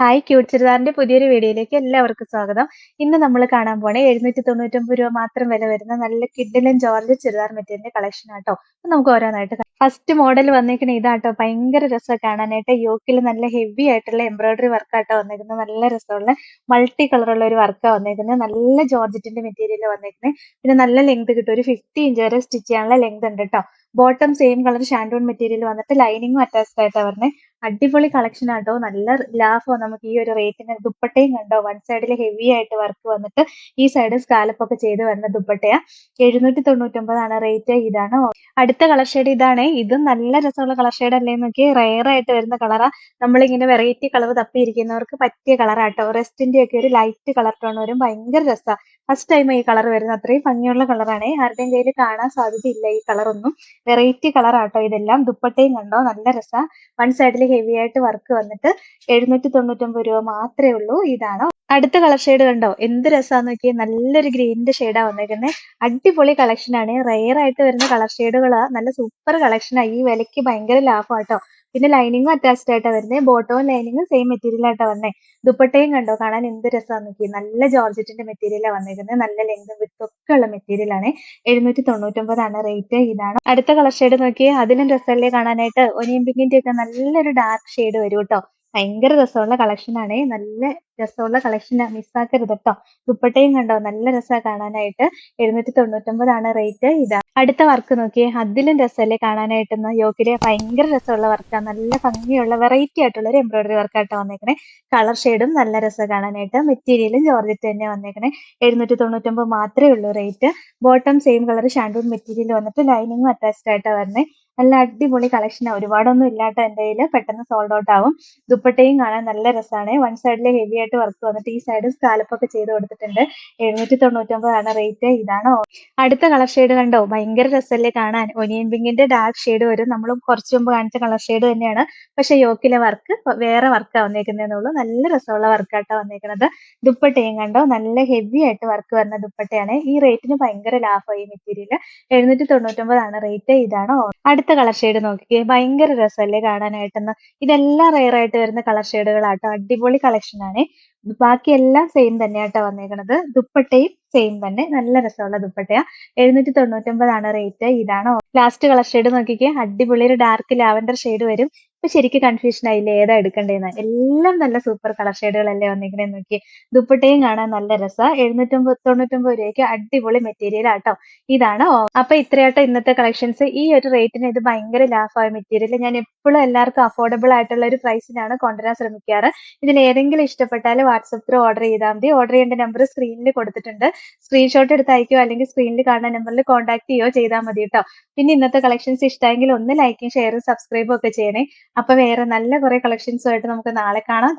Hi cute ചുരിദാറിന്റെ പുതിയൊരു വീഡിയോയിലേക്ക് എല്ലാവർക്കും സ്വാഗതം. ഇന്ന് നമ്മൾ കാണാൻ പോണേ എഴുന്നൂറ്റി തൊണ്ണൂറ്റൊമ്പത് രൂപ മാത്രം വില വരുന്ന നല്ല കിഡിലും ജോർജ് ചുരിദാർ മെറ്റീരിയലിന്റെ കളക്ഷൻ ആട്ടോ. നമുക്ക് ഓരോന്നായിട്ട് ഫസ്റ്റ് മോഡൽ വന്നിരിക്കുന്ന ഇതാട്ടോ. ഭയങ്കര രസം കാണാനായിട്ട്. യോക്കിൽ നല്ല ഹെവി ആയിട്ടുള്ള എംബ്രോയിഡറി വർക്കാട്ടോ വന്നിരിക്കുന്നത് നല്ല രസമുള്ള മൾട്ടി കളറുള്ള ഒരു വർക്കാണ് വന്നിരിക്കുന്നത് നല്ല ജോർജറ്റിന്റെ മെറ്റീരിയൽ വന്നിരിക്കുന്നത് പിന്നെ നല്ല ലെങ്ത് കിട്ടും. ഒരു ഫിഫ്റ്റി ഇഞ്ച് വരെ സ്റ്റിച്ച് ചെയ്യാനുള്ള ലെങ്ത് ഉണ്ട് കേട്ടോ bottom same colour shantoon material വന്നിട്ട് ലൈനിങ്ങും അറ്റാച്ച്ഡ് ആയിട്ടാണ് വരുന്നത് അടിപൊളി കളക്ഷൻ ആട്ടോ. നല്ല ലാഭമാണ് നമുക്ക് ഈ ഒരു റേറ്റിന് ദുപ്പട്ടയും കണ്ടോ? വൺ സൈഡിൽ ഹെവി ആയിട്ട് വർക്ക് വന്നിട്ട് ഈ സൈഡ് സ്കാലപ്പ് ഒക്കെ ചെയ്ത് വരുന്ന ദുപ്പട്ടയാ. എഴുന്നൂറ്റി തൊണ്ണൂറ്റൊമ്പതാണ് റേറ്റ് ഇതാണ്. അടുത്ത കളർ ഷെയ്ഡ് ഇതാണ്. ഇതും നല്ല രസമുള്ള കളർ ഷെയ്ഡ് അല്ലേ നോക്കി റയർ ആയിട്ട് വരുന്ന കളറാ നമ്മളിങ്ങനെ വെറൈറ്റി കളർ തപ്പിയിരിക്കുന്നവർക്ക് പറ്റിയ കളറാട്ടോ റെസ്റ്റിന്റെ ഒക്കെ ഒരു ലൈറ്റ് കളർ ടോൺ വരും ഭയങ്കര രസമാണ് ഫസ്റ്റ് ടൈം ഈ കളർ വരുന്ന അത്രയും ഭംഗിയുള്ള കളറാണ് ആരുടെയും കയ്യിൽ കാണാൻ സാധ്യതയില്ല ഈ കളറൊന്നും വെറൈറ്റി കളർ ആട്ടോ ഇതെല്ലാം. ദുപ്പട്ടയും കണ്ടോ? നല്ല രസാ. വൺ സൈഡിൽ ഹെവി ആയിട്ട് വർക്ക് വന്നിട്ട് എഴുന്നൂറ്റി തൊണ്ണൂറ്റൊമ്പത് രൂപ മാത്രമേ ഉള്ളൂ. ഇതാണ്. അടുത്ത കളർ ഷെയ്ഡ് കണ്ടോ? എന്ത് രസമാണെന്ന് നോക്കിയാൽ നല്ലൊരു ഗ്രീനിന്റെ ഷെയ്ഡാ വന്നേക്കുന്നത് അടിപൊളി കളക്ഷൻ ആണ്. റയർ ആയിട്ട് വരുന്ന കളർ ഷെയ്ഡുകളാ നല്ല സൂപ്പർ കളക്ഷനാ ഈ വിലക്ക് ഭയങ്കര ലാഭമാട്ടോ പിന്നെ ലൈനിങ്ങും അറ്റാച്ച്ഡ് ആയിട്ടാണ് വരുന്നത് ബോട്ടവും ലൈനിങ്ങും സെയിം മെറ്റീരിയൽ ആയിട്ടാണ് വന്നേ. ദുപ്പട്ടയും കണ്ടോ? കാണാൻ എന്ത് രസമാണ് നോക്കി നല്ല ജോർജറ്റിന്റെ മെറ്റീരിയലാണ് വന്നിരിക്കുന്നത് നല്ല ലെങ്ത് വിത്ത് ഒക്കെ ഉള്ള മെറ്റീരിയൽ ആണ്. എഴുന്നൂറ്റി തൊണ്ണൂറ്റൊമ്പതാണ് റേറ്റ് ഇതാണ്. അടുത്ത കളർ ഷെയ്ഡ് നോക്കി അതിലും രസമല്ലേ കാണാനായിട്ട്? ഒനിയൻ പിങ്കിന്റെ ഒക്കെ നല്ലൊരു ഡാർക്ക് ഷെയ്ഡ് വരും കേട്ടോ ഭയങ്കര രസമുള്ള കളക്ഷൻ നല്ല രസമുള്ള കളക്ഷൻ മിസ്സാക്കരുത് കേട്ടോ ദുപ്പട്ടയും കണ്ടോ? നല്ല രസമാണ് കാണാനായിട്ട്. എഴുന്നൂറ്റി തൊണ്ണൂറ്റൊമ്പതാണ് റേറ്റ് ഇതാ. അടുത്ത വർക്ക് നോക്കിയേ. അതിലും രസമല്ലേ കാണാനായിട്ടെന്ന് യോക്കിലെ ഭയങ്കര രസമുള്ള വർക്കാണ് നല്ല ഭംഗിയുള്ള വെറൈറ്റി ആയിട്ടുള്ള ഒരു എംബ്രോയിഡറി വർക്കായിട്ടാണ് വന്നേക്കണേ. കളർ ഷെയ്ഡും നല്ല രസം കാണാനായിട്ട്. മെറ്റീരിയലും ജോർജറ്റ് തന്നെ വന്നേക്കണേ. എഴുന്നൂറ്റി തൊണ്ണൂറ്റൊമ്പത് മാത്രമേ ഉള്ളൂ rate bottom same colour shantoon material വന്നിട്ട് ലൈനിങ്ങും അറ്റാച്ച്ഡ് ആയിട്ടാണ് വരുന്നത് നല്ല അടിപൊളി കളക്ഷനാണ് ഒരുപാടൊന്നും ഇല്ലാത്ത എന്റെ കയ്യിൽ പെട്ടെന്ന് സോൾഡ് ഔട്ട് ആവും. ദുപ്പട്ടയും കാണാൻ നല്ല രസമാണ് വൺ സൈഡിൽ ഹെവി ആയിട്ട് വർക്ക് വന്നിട്ട് ഈ സൈഡ് സ്കാലപ്പ് ഒക്കെ ചെയ്ത് കൊടുത്തിട്ടുണ്ട്. എഴുന്നൂറ്റി തൊണ്ണൂറ്റൊമ്പതാണ് റേറ്റ് ഇതാണ് അടുത്ത കളർ ഷെയ്ഡ് കണ്ടോ? ഭയങ്കര രസമല്ലേ കാണാൻ. ഒനിയൻ പിങ്കിന്റെ ഡാർക്ക് ഷെയ്ഡ് വരും. നമ്മൾ കുറച്ച് മുമ്പ് കാണിച്ച കളർ ഷെയ്ഡ് തന്നെയാണ്. പക്ഷെ യോക്കിലെ വർക്ക് വേറെ വർക്കാണ് വന്നേക്കുന്നതെന്നുള്ളൂ നല്ല രസമുള്ള വർക്കായിട്ടാണ് വന്നേക്കുന്നത് ദുപ്പട്ടയും കണ്ടോ? നല്ല ഹെവി ആയിട്ട് വർക്ക് വരുന്ന ദുപ്പട്ടയാണ്. ഈ റേറ്റിന് ഭയങ്കര ലാഭമായി മെറ്റീരിയൽ എഴുന്നൂറ്റി തൊണ്ണൂറ്റൊമ്പതാണ് റേറ്റ് ഇതാണ്. അടുത്ത കളർ ഷെയ്ഡ് നോക്കിക്കേ ഭയങ്കര രസമല്ലേ കാണാനായിട്ടെന്ന്. ഇതെല്ലാം റെയർ ആയിട്ട് വരുന്ന കളർ ഷെയ്ഡുകളാട്ടോ അടിപൊളി കളക്ഷൻ ആണ്. ബാക്കി എല്ലാം സെയിം തന്നെയാട്ടോ വന്നേക്കണത്. ദുപ്പട്ടയും സെയിം തന്നെ. നല്ല രസമുള്ള ദുപ്പട്ടയാ. എഴുന്നൂറ്റി തൊണ്ണൂറ്റൊമ്പതാണ് റേറ്റ് ഇതാണോ ലാസ്റ്റ് കളർ ഷെയ്ഡ് നോക്കിക്കേ. അടിപൊളി ഒരു ഡാർക്ക് ലാവൻഡർ ഷെയ്ഡ് വരും. ഇപ്പൊ ശരിക്കും കൺഫ്യൂഷൻ ആയില്ലേ? ഏതാ എടുക്കണ്ടേന്ന്? എല്ലാം നല്ല സൂപ്പർ കളർ ഷെയ്ഡുകളല്ലേ വന്നിങ്ങനെ നോക്കി ദുപ്പട്ടയും കാണാൻ നല്ല രസമാണ് എഴുന്നൂറ്റൊമ്പത് തൊണ്ണൂറ്റൊമ്പത് രൂപയ്ക്ക് അടിപൊളി മെറ്റീരിയൽ ആട്ടോ. ഇതാണ് അപ്പൊ ഇത്രയാട്ടോ ഇന്നത്തെ കളക്ഷൻസ് ഈ ഒരു റേറ്റിന് ഇത് ഭയങ്കര ലാഭമായ മെറ്റീരിയൽ ഞാൻ എപ്പോഴും എല്ലാവർക്കും അഫോർഡബിൾ ആയിട്ടുള്ള ഒരു പ്രൈസിനാണ് കൊണ്ടുവരാൻ ശ്രമിക്കാറ്. ഇതിൽ ഏതെങ്കിലും ഇഷ്ടപ്പെട്ടാൽ വാട്സപ്പ് ത്രൂ ഓർഡർ ചെയ്താൽ മതി. ഓർഡർ ചെയ്യേണ്ട നമ്പർ സ്ക്രീനിൽ കൊടുത്തിട്ടുണ്ട്. സ്ക്രീൻഷോട്ട് എടുത്ത് അയക്കുകയോ അല്ലെങ്കിൽ സ്ക്രീനിൽ കാണുന്ന നമ്പറിൽ കോൺടാക്ട് ചെയ്യുകയോ ചെയ്താൽ മതി കേട്ടോ. പിന്നെ ഇന്നത്തെ കളക്ഷൻസ് ഇഷ്ടമെങ്കിൽ ഒന്ന് ലൈക്കും ഷെയറും സബ്സ്ക്രൈബും ഒക്കെ ചെയ്യണേ. അപ്പൊ വേറെ നല്ല കുറെ കളക്ഷൻസുമായിട്ട് നമുക്ക് നാളെ കാണാം.